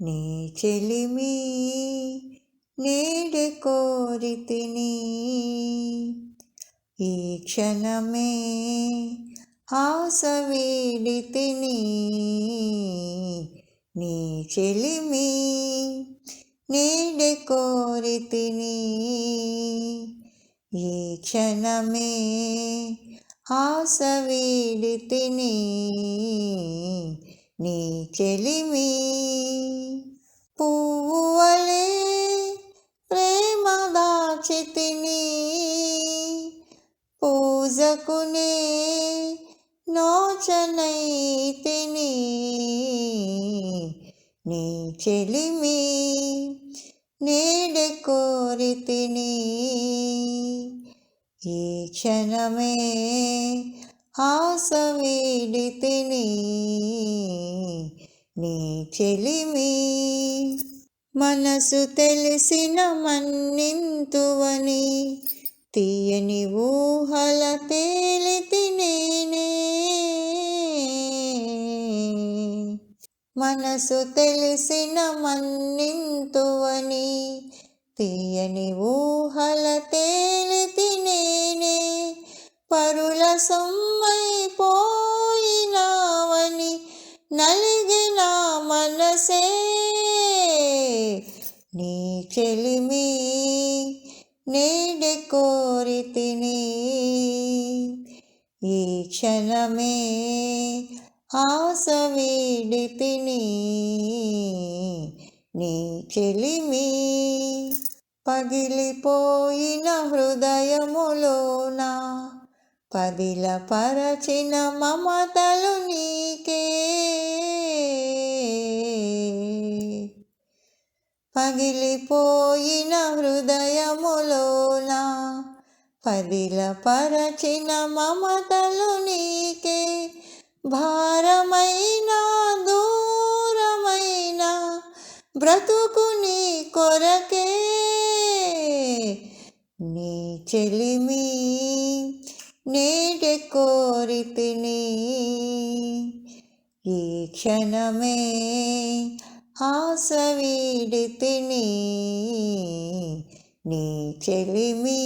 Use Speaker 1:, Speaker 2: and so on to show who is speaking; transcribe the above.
Speaker 1: నీ చెలిమి నేడే కోరితిని ఈ క్షణమే ఆశ వీడితిని నీ. చెలిమి నేడే కోరితిని ఈ క్షణమే ఆశ వీడితిని నీ. చెలిమి దాచితిని పూజకునే నోచనైతిని. నీ చెలిమి నేడే కోరితిని. ఈ క్షణమే ఆశ వీడితిని నీ చెలిమి మనసు తెలిసిన మన్నింతువని తీయని ఊహల తేలితి నేనే. మనసు తెలిసిన మన్నింతువని తీయని ఊహల తేలితి నేనే. పరుల సొమ్మైపోయినావని నలిగిన మనసే నీ చెలిమి నేడే కోరితిని ఈ క్షణమే ఆశ వీడితిని నీ చెలిమి పగిలిపోయిన హృదయములోన పదిల పరచిన మమతలు నీకే. పగిలిపోయిన హృదయములోన? పదిల పరచిన మమతలు నీకే. భారమైన దూరమైన బ్రతుకు నీ కొరకే. నీ చెలిమి నేటి కోరితిని ఈ క్షణమే ఆశ వీడితిని నీ చెలిమి